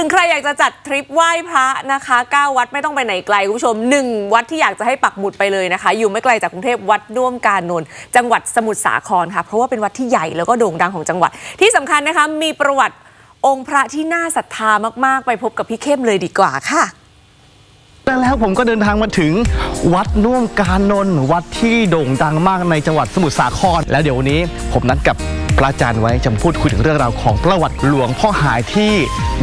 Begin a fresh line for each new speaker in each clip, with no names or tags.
ถึงใครอยากจะจัดทริปไหว้พระนะคะ 9 วัดไม่ต้องไปไหนไกลคุณผู้ชม 1 วัดที่อยากจะให้ปักหมุดไปเลยนะคะ อยู่ไม่ไกลจากกรุงเทพวัดด้วมกาญนนท์จังหวัดสมุทรสาครค่ะ เพราะว่าเป็นวัดที่ใหญ่แล้วก็โด่งดังของจังหวัด ที่สำคัญนะคะมีประวัติองค์พระที่น่าศรัทธามากๆ ไปพบกับพี่เข้มเลยดีกว่าค่ะ
แล้วผมก็เดินทางมาถึงวัดน่วมกานนท์วัดที่โด่งดังมากในจังหวัดสมุทรสาคร แล้วเดี๋ยววันนี้ผมนัดกับ พระอาจารย์ไว้จะพูดคุยถึงเรื่องราวของประวัติหลวงพ่อหายที่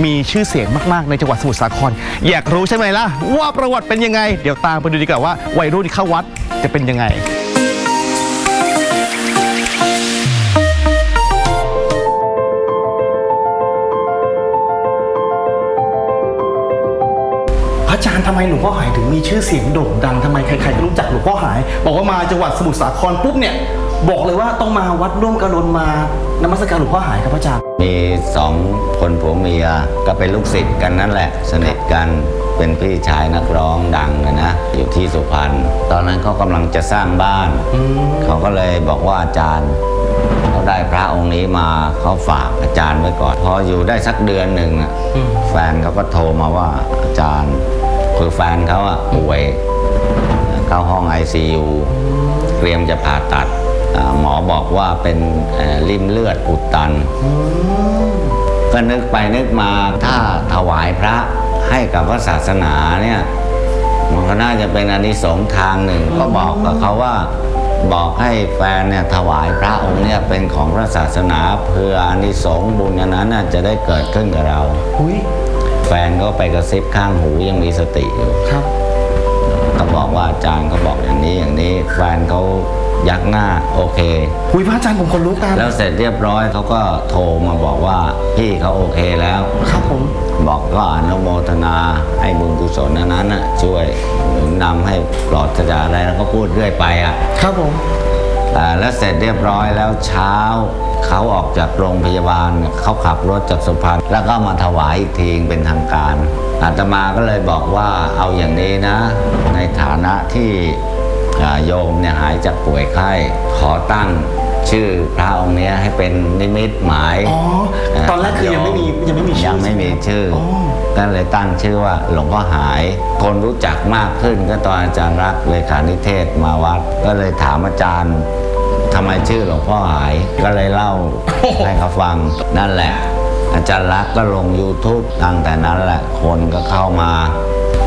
มีชื่อเสียงมากๆ ในจังหวัดสมุทรสาคร อยากรู้ใช่ไหมล่ะ ว่าประวัติเป็นยังไง เดี๋ยวตามไปดูดีกว่าว่าวัยรุ่นที่เข้าวัดจะเป็นยังไงพระอาจารย์ทำไมหลวงพ่อหายถึงมีชื่อเสียงโด่งดังทำไมใครๆก็รู้จักหลวงพ่อหาย บอกว่ามาจังหวัดสมุทรสาครปุ๊บเนี่ย บอกเลยว่าต้องมาวัดร่วมกระนมานมัสการหลวงพ่อหายครับพระอาจารย์
มีสองคนผัวเมียก็เป็นลูกศิษย์กันนั่นแหละ สนิทกันเป็นพี่ชายนักร้องดังนะนะ อยู่ที่สุพรรณตอนนั้นเขากำลังจะสร้างบ้าน เขาก็เลยบอกว่าอาจารย์เขาได้พระองค์นี้มาเขาฝากอาจารย์ไว้ก่อน พออยู่ได้สักเดือนหนึ่งอะแฟนเขาก็โทรมาว่าอาจารย์คือแฟนเขาอะป่วยเข้าห้อง ICU เตรียมจะผ่าตัดอ่า หมอบอกว่าเป็นเอ่อริ่มเลือดอุดตัน ก็นึกไปนึกมาถ้าถวายพระให้กับพระศาสนาเนี่ยมันก็น่าจะเป็นอานิสงส์ทางหนึ่ง ก็บอกกับเขาว่าบอกให้แฟนเนี่ยถวายพระองค์เนี่ยเป็นของพระศาสนาเพื่ออานิสงส์บุญอันนั้นน่ะจะได้เกิดขึ้นกับเรา
อุ้ย
แฟนก็ไปกระซิบข้างหูยังมีสติอยู่
ครับ
ก็บอกว่าอาจารย์เขาบอกอย่างนี้อย่างนี้ แฟนเขา ยักหน้าโอเค
อุ้ยพระอาจารย์ผมคนรู้กัน
แล้วเสร็จเรียบร้อยเขาก็โทรมาบอกว่าพี่เขาโอเคแล้ว
ครับผม
บอกก็อนุโมทนาให้บุญกุศลนั้นนั้นน่ะช่วยหนุนนำให้ปลอดจากอะไรแล้วก็พูดเรื่อยไปอะ
ครับผม
อ่าแล้วเสร็จเรียบร้อยแล้วเช้าเขาออกจากโรงพยาบาลเนี่ยเขาขับรถจากสุพรรณแล้วก็มาถวายอีกทีเป็นทางการ อาตมาก็เลยบอกว่าเอาอย่างนี้นะ ในฐานะที่อ่า โยมเนี่ยหายจากป่วยไข้ขอตั้งชื่อพระองค์เนี้ยให้เป็นนิมิตหมาย
อ๋อตอนแรกคือยังไม่มียังไม่มีชื่อ
ยังไม่มีชื่อ
อ๋อ
ก็เลยตั้งชื่อว่าหลวงพ่อหาย คนรู้จักมากขึ้นก็ตอนอาจารย์รักเลขานิเทศมาวัด ก็เลยถามอาจารย์ทำไมชื่อหลวงพ่อหายก็เลยเล่าให้เขาฟังนั่นแหละ อาจารย์รักก็ลง YouTube ตั้งแต่นั้นแหละคนก็เข้ามา